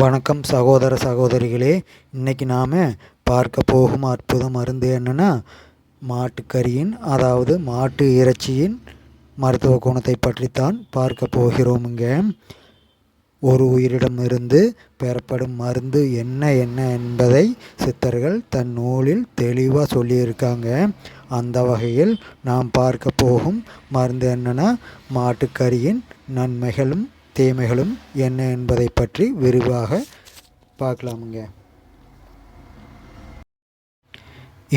வணக்கம் சகோதர சகோதரிகளே. இன்றைக்கி நாம் பார்க்க போகும் அற்புத மருந்து என்னென்னா மாட்டுக்கறியின் அதாவது மாட்டு இறைச்சியின் மருத்துவ குணத்தை பற்றித்தான் பார்க்க போகிறோமுங்க. ஒரு உயிரிடமிருந்து பெறப்படும் மருந்து என்ன என்ன என்பதை சித்தர்கள் தன் நூலில் தெளிவாக சொல்லியிருக்காங்க. அந்த வகையில் நாம் பார்க்க போகும் மருந்து என்னென்னா மாட்டுக்கறியின் நன்மைகளும் தீமைகளும் என்ன என்பதை பற்றி விரிவாக பார்க்கலாமுங்க.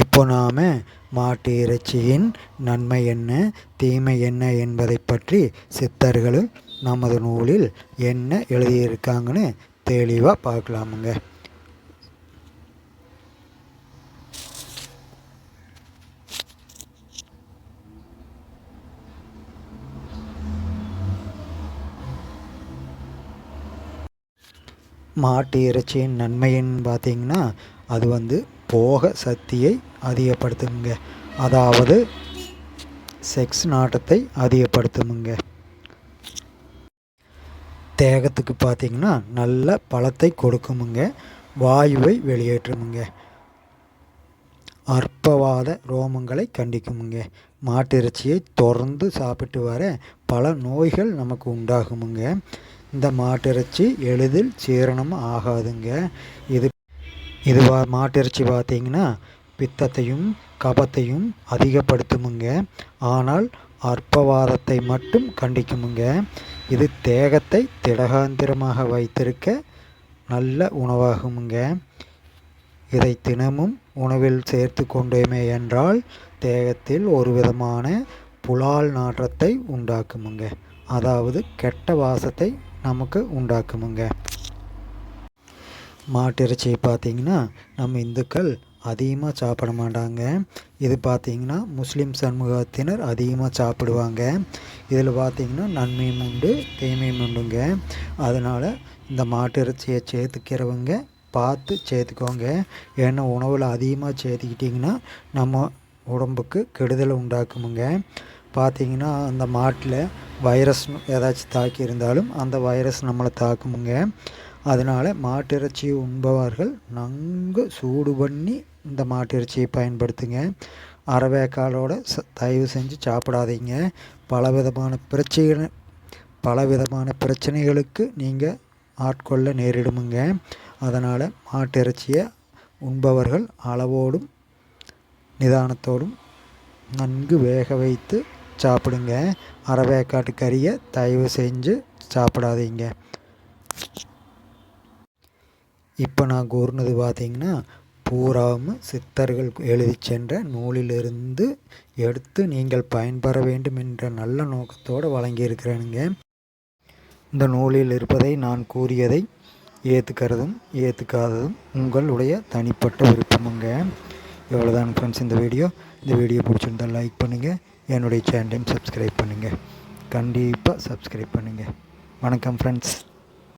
இப்போ நாம் மாட்டு இறைச்சியின் நன்மை என்ன தீமை என்ன என்பதை பற்றி சித்தர்கள் நமது நூலில் என்ன எழுதியிருக்காங்கன்னு தெளிவாக பார்க்கலாமுங்க. மாட்டு இறைச்சியின் நன்மைன்னு பார்த்தீங்கன்னா அது வந்து போக சக்தியை அதிகப்படுத்துங்க அதாவது செக்ஸ் நாட்டத்தை அதிகப்படுத்துமுங்க. தேகத்துக்கு பார்த்தீங்கன்னா நல்ல பழத்தை கொடுக்குமுங்க. வாயுவை வெளியேற்றுமுங்க. அற்பவாத ரோமங்களை கண்டிக்குமுங்க. மாட்டு இறைச்சியை தொடர்ந்து சாப்பிட்டு வர பல நோய்கள் நமக்கு உண்டாகுமுங்க. இந்த மாட்டிறைச்சி எளிதில் சீரணம் ஆகாதுங்க. இது இது மாட்டிறைச்சி பார்த்தீங்கன்னா பித்தத்தையும் கபத்தையும் அதிகப்படுத்துமுங்க. ஆனால் அற்பவாதத்தை மட்டும் கண்டிக்குமுங்க. இது தேகத்தை திடகாந்திரமாக வைத்திருக்க நல்ல உணவாகுமுங்க. இதை தினமும் உணவில் சேர்த்து கொண்டோமே என்றால் தேகத்தில் ஒரு விதமான புலால் நாற்றத்தை உண்டாக்குமுங்க. அதாவது கெட்ட வாசத்தை நமக்கு உண்டாக்குமுங்க. மாட்டிறைச்சி பார்த்திங்கன்னா நம்ம இந்துக்கள் அதிகமாக சாப்பிட மாட்டாங்க. இது பார்த்திங்கன்னா முஸ்லீம் சமூகத்தினர் அதிகமாக சாப்பிடுவாங்க. இதில் பார்த்திங்கன்னா நன்மையும் உண்டு தீமையும் உண்டுங்க. அதனால் இந்த மாட்டு இறைச்சியை சேர்த்துக்கிறவங்க பார்த்து சேர்த்துக்கோங்க. ஏன்னா உணவில் அதிகமாக சேர்த்துக்கிட்டிங்கன்னா நம்ம உடம்புக்கு கெடுதலை உண்டாக்குமுங்க. பார்த்திங்கன்னா அந்த மாட்டில் வைரஸ் ஏதாச்சும் தாக்கி இருந்தாலும் அந்த வைரஸ் நம்மளை தாக்குமுங்க. அதனால் மாட்டிறைச்சி உண்பவர்கள் நன்கு சூடு பண்ணி இந்த மாட்டிறைச்சியை பயன்படுத்துங்க. அறவேக்காலோட ச தயவு செஞ்சு சாப்பிடாதீங்க. பலவிதமான பிரச்சனை பலவிதமான பிரச்சனைகளுக்கு நீங்கள் ஆட்கொள்ள நேரிடுமுங்க. அதனால் மாட்டிறைச்சியை உண்பவர்கள் அளவோடும் நிதானத்தோடும் நன்கு வேக வைத்து சாப்பிடுங்க. அரவேக்காட்டு கறியை தயவு செஞ்சு சாப்பிடாதீங்க. இப்போ நான் கூறினது பார்த்தீங்கன்னா பூராவும் சித்தர்கள் எழுதி சென்ற நூலிலிருந்து எடுத்து நீங்கள் பயன்பெற வேண்டும் என்ற நல்ல நோக்கத்தோடு வழங்கியிருக்கிறேனுங்க. இந்த நூலில் இருப்பதை நான் கூறியதை ஏற்றுக்கிறதும் ஏற்றுக்காததும் உங்களுடைய தனிப்பட்ட விருப்பமுங்க. இவ்வளோதான் ஃப்ரெண்ட்ஸ் இந்த வீடியோ இந்த வீடியோ பிடிச்சிருந்தால் லைக் பண்ணுங்கள் என்னுடைய சேனலையும் சப்ஸ்கிரைப் பண்ணுங்கள் கண்டிப்பாக சப்ஸ்கிரைப் பண்ணுங்கள் வணக்கம் ஃப்ரெண்ட்ஸ்